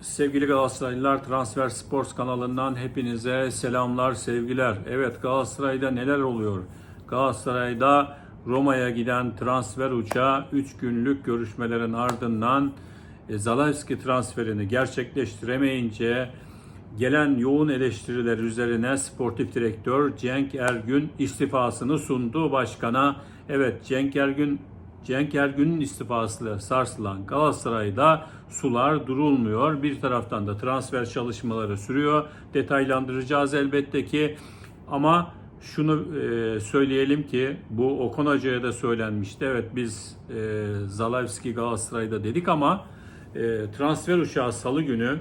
Sevgili Galatasaraylılar Transfer Sports kanalından hepinize selamlar, sevgiler. Evet Galatasaray'da neler oluyor? Galatasaray'da Roma'ya giden transfer uçağı 3 günlük görüşmelerin ardından e, Zalewski transferini gerçekleştiremeyince gelen yoğun eleştiriler üzerine sportif direktör Cenk Ergün istifasını sundu başkana. Evet Cenk Ergün Cenk Ergün'ün istifasıyla sarsılan Galatasaray'da sular durulmuyor. Bir taraftan da transfer çalışmaları sürüyor. Detaylandıracağız elbette ki. Ama şunu e, söyleyelim ki bu Okan Hoca'ya da söylenmişti. Evet biz e, Zalewski Galatasaray'da dedik ama e, transfer uçağı salı günü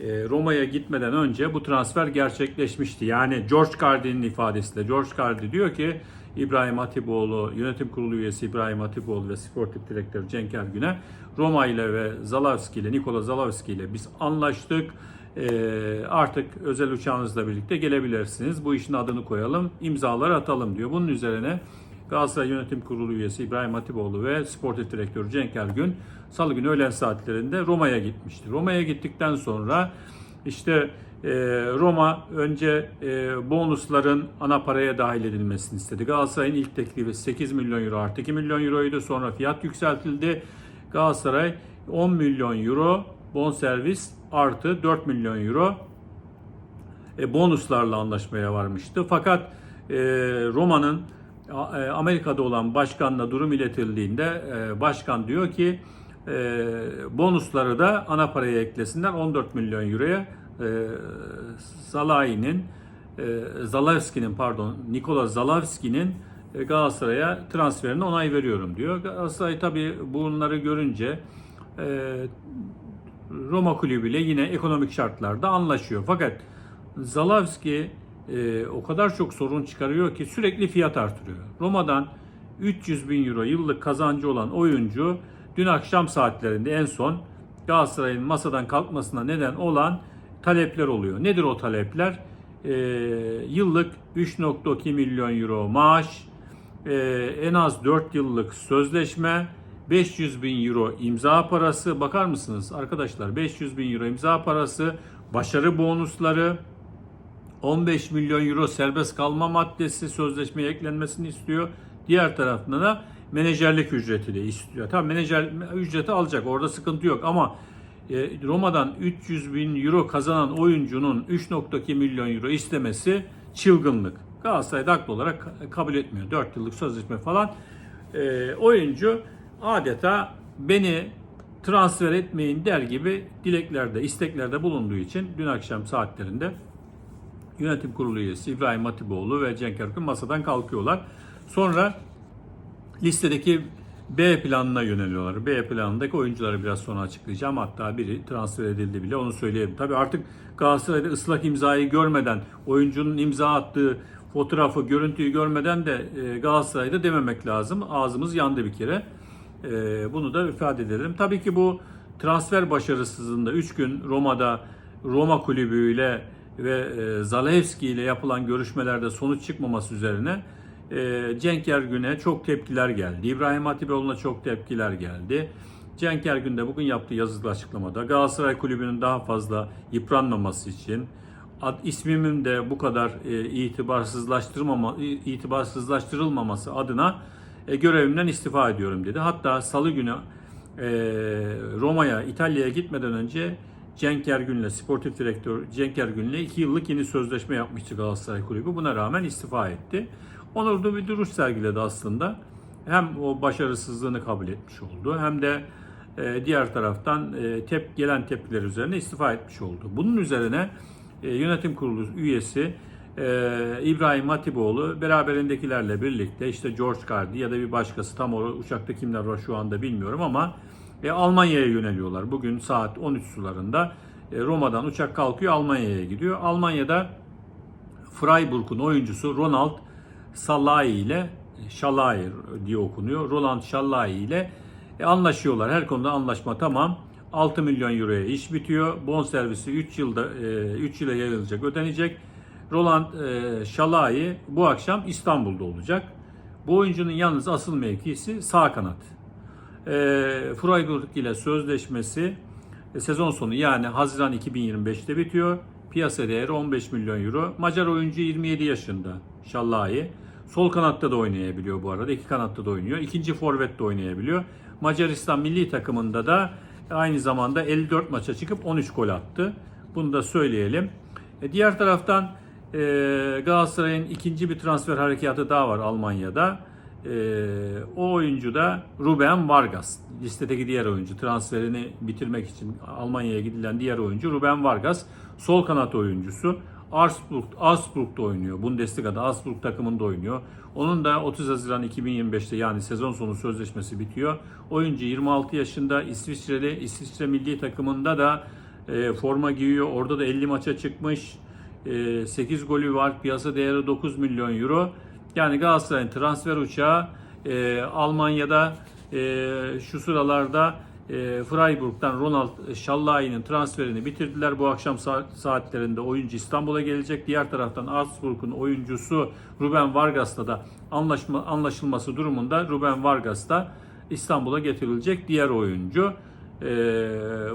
e, Roma'ya gitmeden önce bu transfer gerçekleşmişti. Yani George Cardi'nin ifadesiyle. George Cardi diyor ki İbrahim Hatipoğlu, yönetim kurulu üyesi İbrahim Hatipoğlu ve sportif direktör Cenk Ergün'e Roma ile ve Zalewski ile, Nikola Zalewski ile biz anlaştık. E, artık özel uçağınızla birlikte gelebilirsiniz. Bu işin adını koyalım, imzalar atalım diyor. Bunun üzerine Galatasaray Yönetim Kurulu üyesi İbrahim Hatipoğlu ve sportif direktör Cenk Ergün salı günü öğlen saatlerinde Roma'ya gitmişti. Roma'ya gittikten sonra işte Roma önce e, bonusların ana paraya dahil edilmesini istedi. Galatasaray'ın ilk teklifi 8 milyon euro artı 2 milyon euroydu. Sonra fiyat yükseltildi. Galatasaray 10 milyon euro bonservis artı 4 milyon euro e, bonuslarla anlaşmaya varmıştı. Fakat e, Roma'nın Amerika'da olan başkanla durum iletildiğinde başkan diyor ki bonusları da ana paraya eklesinler 14 milyon euroya e, Zalai'nin e, Zalewski'nin pardon Nikola Zalewski'nin e, Galatasaray'a transferine onay veriyorum diyor. Galatasaray tabii bunları görünce e, Roma kulübüyle yine ekonomik şartlarda anlaşıyor. Fakat Zalewski e, o kadar çok sorun çıkarıyor ki sürekli fiyat artırıyor. Roma'dan 300 bin euro yıllık kazancı olan oyuncu dün akşam saatlerinde en son Galatasaray'ın masadan kalkmasına neden olan talepler oluyor. Nedir o talepler? E, yıllık 3.2 milyon euro maaş, e, en az 4 yıllık sözleşme, 500 bin euro imza parası. Bakar mısınız arkadaşlar 500 bin euro imza parası, başarı bonusları, 15 milyon euro serbest kalma maddesi sözleşmeye eklenmesini istiyor. Diğer taraftan da menajerlik ücreti de istiyor. Tamam menajer ücreti alacak orada sıkıntı yok ama Roma'dan 300 bin euro kazanan oyuncunun 3.2 milyon euro istemesi çılgınlık. Galatasaray haklı olarak ka- kabul etmiyor. 4 yıllık sözleşme falan. E, oyuncu adeta beni transfer etmeyin der gibi dileklerde, isteklerde bulunduğu için dün akşam saatlerinde yönetim kurulu üyesi İbrahim Hatipoğlu ve Cenk Erkün masadan kalkıyorlar. Sonra listedeki B planına yöneliyorlar. B planındaki oyuncuları biraz sonra açıklayacağım. Hatta biri transfer edildi bile onu söyleyelim. Tabii artık Galatasaray'da ıslak imzayı görmeden, oyuncunun imza attığı fotoğrafı, görüntüyü görmeden de e, Galatasaray'da dememek lazım. Ağzımız yandı bir kere. E, Bunu da ifade edelim. Tabii ki bu transfer başarısızlığında 3 gün Roma'da Roma kulübüyle ve e, Zalewski ile yapılan görüşmelerde sonuç çıkmaması üzerine e, Cenk Ergün'e çok tepkiler geldi. İbrahim Hatipoğlu'na çok tepkiler geldi. Cenk Ergün de bugün yaptığı yazılı açıklamada Galatasaray Kulübü'nün daha fazla yıpranmaması için ad, ismimin de bu kadar e, itibarsızlaştırmama, itibarsızlaştırılmaması adına e, görevimden istifa ediyorum dedi. Hatta salı günü e, Roma'ya, İtalya'ya gitmeden önce Cenk Ergün'le, sportif direktör Cenk Ergün'le 2 yıllık yeni sözleşme yapmıştı Galatasaray Kulübü. Buna rağmen istifa etti. Onurlu bir duruş sergiledi aslında. Hem o başarısızlığını kabul etmiş oldu hem de e, diğer taraftan e, tep gelen tepkiler üzerine istifa etmiş oldu. Bunun üzerine e, yönetim kurulu üyesi İbrahim Hatipoğlu beraberindekilerle birlikte işte George Cardi ya da bir başkası tam o uçakta kimler var şu anda bilmiyorum ama e, Almanya'ya yöneliyorlar. Bugün saat 13 sularında e, Roma'dan uçak kalkıyor Almanya'ya gidiyor. Almanya'da Freiburg'un oyuncusu Ronald Salai ile Şalai diye okunuyor. Roland Şalai ile e, anlaşıyorlar. Her konuda anlaşma tamam. 6 milyon euroya iş bitiyor. Bon servisi 3 yılda 3 yıla yayılacak, ödenecek. Roland e, Şalai bu akşam İstanbul'da olacak. Bu oyuncunun yalnız asıl mevkisi sağ kanat. E, Freiburg ile sözleşmesi E, sezon sonu yani Haziran 2025'te bitiyor. Piyasa değeri 15 milyon euro. Macar oyuncu 27 yaşında. Şallahi. Sol kanatta da oynayabiliyor bu arada. İki kanatta da oynuyor. İkinci forvet de oynayabiliyor. Macaristan milli takımında da aynı zamanda 54 maça çıkıp 13 gol attı. Bunu da söyleyelim. E, diğer taraftan e, Galatasaray'ın ikinci bir transfer harekatı daha var Almanya'da. E, o oyuncu da Ruben Vargas. Listedeki diğer oyuncu. Transferini bitirmek için Almanya'ya gidilen diğer oyuncu Ruben Vargas. Sol kanat oyuncusu. Augsburg, Augsburg'da oynuyor. Bundesliga'da Augsburg takımında oynuyor. Onun da 30 Haziran 2025'te yani sezon sonu sözleşmesi bitiyor. Oyuncu 26 yaşında İsviçre'de İsviçre milli takımında da e, forma giyiyor. Orada da 50 maça çıkmış. E, 8 golü var. Piyasa değeri 9 milyon euro. Yani Galatasaray'ın transfer uçağı e, Almanya'da e, şu sıralarda e, Freiburg'dan Ronald Şallahi'nin transferini bitirdiler. Bu akşam saat, saatlerinde oyuncu İstanbul'a gelecek. Diğer taraftan Augsburg'un oyuncusu Ruben Vargas'la da anlaşma, anlaşılması durumunda Ruben Vargas da İstanbul'a getirilecek diğer oyuncu. E,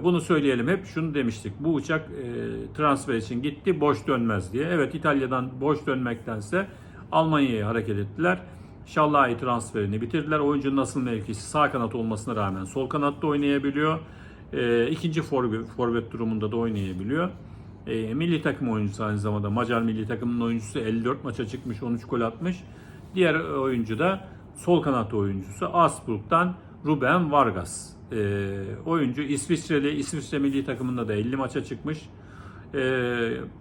bunu söyleyelim hep şunu demiştik. Bu uçak e, transfer için gitti boş dönmez diye. Evet İtalya'dan boş dönmektense Almanya'ya hareket ettiler. Şallahi transferini bitirdiler. Oyuncunun asıl mevkisi sağ kanat olmasına rağmen sol kanatta oynayabiliyor. E, ikinci forvet, forvet durumunda da oynayabiliyor. E, milli takım oyuncusu aynı zamanda. Macar milli takımının oyuncusu 54 maça çıkmış, 13 gol atmış. Diğer oyuncu da sol kanat oyuncusu Augsburg'dan Ruben Vargas. E, oyuncu İsviçreli, İsviçre milli takımında da 50 maça çıkmış. E,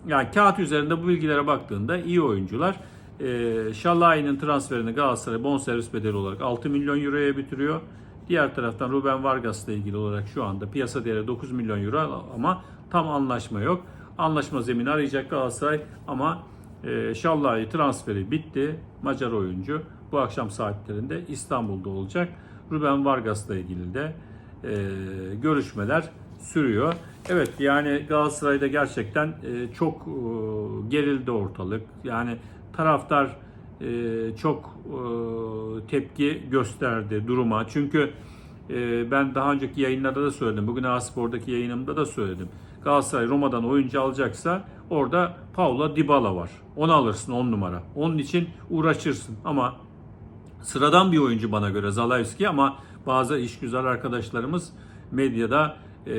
yani kağıt üzerinde bu bilgilere baktığında iyi oyuncular. E, Şallahi'nin transferini Galatasaray bonservis bedeli olarak 6 milyon euroya bitiriyor. Diğer taraftan Ruben Vargas'la ilgili olarak şu anda piyasa değeri 9 milyon euro ama tam anlaşma yok. Anlaşma zemini arayacak Galatasaray ama e, Şallahi transferi bitti. Macar oyuncu bu akşam saatlerinde İstanbul'da olacak. Ruben Vargas'la ilgili de e, görüşmeler sürüyor. Evet yani Galatasaray'da gerçekten e, çok e, gerildi ortalık. Yani taraftar e, çok e, tepki gösterdi duruma. Çünkü e, ben daha önceki yayınlarda da söyledim. Bugün A-Spor'daki yayınımda da söyledim. Galatasaray Roma'dan oyuncu alacaksa orada Paula Dybala var. Onu alırsın 10 numara. Onun için uğraşırsın ama sıradan bir oyuncu bana göre Zalewski ama bazı işgüzar arkadaşlarımız medyada e,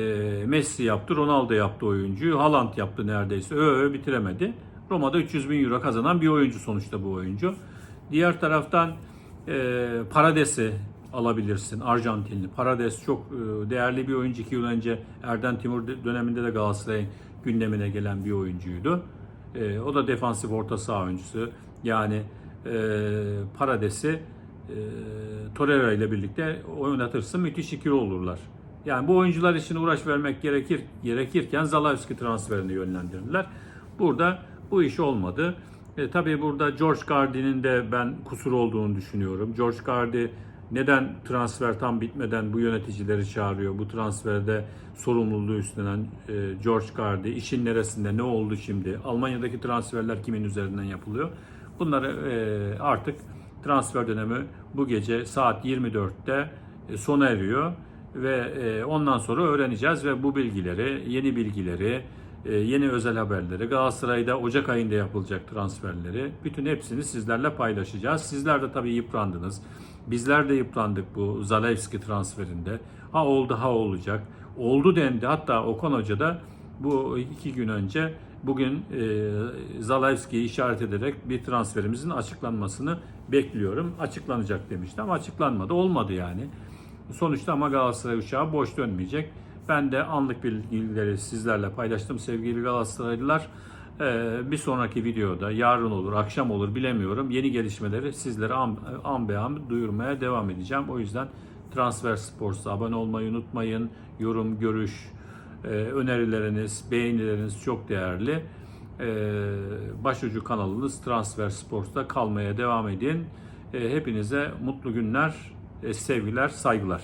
Messi yaptı, Ronaldo yaptı oyuncuyu, Haaland yaptı neredeyse. Ö, ö bitiremedi. Roma'da 300 bin euro kazanan bir oyuncu sonuçta bu oyuncu. Diğer taraftan e, Parades'i alabilirsin. Arjantinli. Parades çok e, değerli bir oyuncu. 2 yıl önce Erden Timur döneminde de Galatasaray'ın gündemine gelen bir oyuncuydu. E, o da defansif orta saha oyuncusu. Yani e, Parades'i e, Torreira ile birlikte oynatırsın müthiş ikili olurlar. Yani bu oyuncular için uğraş vermek gerekir gerekirken Zalewski transferini yönlendirdiler. Burada bu iş olmadı. E, tabii burada George Cardi'nin de ben kusur olduğunu düşünüyorum. George Cardi neden transfer tam bitmeden bu yöneticileri çağırıyor? Bu transferde sorumluluğu üstlenen e, George Cardi işin neresinde ne oldu şimdi? Almanya'daki transferler kimin üzerinden yapılıyor? Bunları e, artık transfer dönemi bu gece saat 24'te e, sona eriyor ve e, ondan sonra öğreneceğiz ve bu bilgileri, yeni bilgileri, e, yeni özel haberleri, Galatasaray'da Ocak ayında yapılacak transferleri bütün hepsini sizlerle paylaşacağız. Sizler de tabii yıprandınız. Bizler de yıprandık bu Zalewski transferinde. Ha oldu ha olacak. Oldu dendi. Hatta Okan Hoca da bu iki gün önce bugün e, Zalewski'yi işaret ederek bir transferimizin açıklanmasını bekliyorum. Açıklanacak demişti ama açıklanmadı. Olmadı yani. Sonuçta ama Galatasaray uçağı boş dönmeyecek. Ben de anlık bilgileri sizlerle paylaştım sevgili Galatasaraylılar. Ee, bir sonraki videoda yarın olur, akşam olur bilemiyorum. Yeni gelişmeleri sizlere an, an be an duyurmaya devam edeceğim. O yüzden Transfer Sports'a abone olmayı unutmayın. Yorum, görüş, e, önerileriniz, beğenileriniz çok değerli. Ee, başucu kanalınız Transfer Sports'ta kalmaya devam edin. Ee, hepinize mutlu günler, sevgiler, saygılar.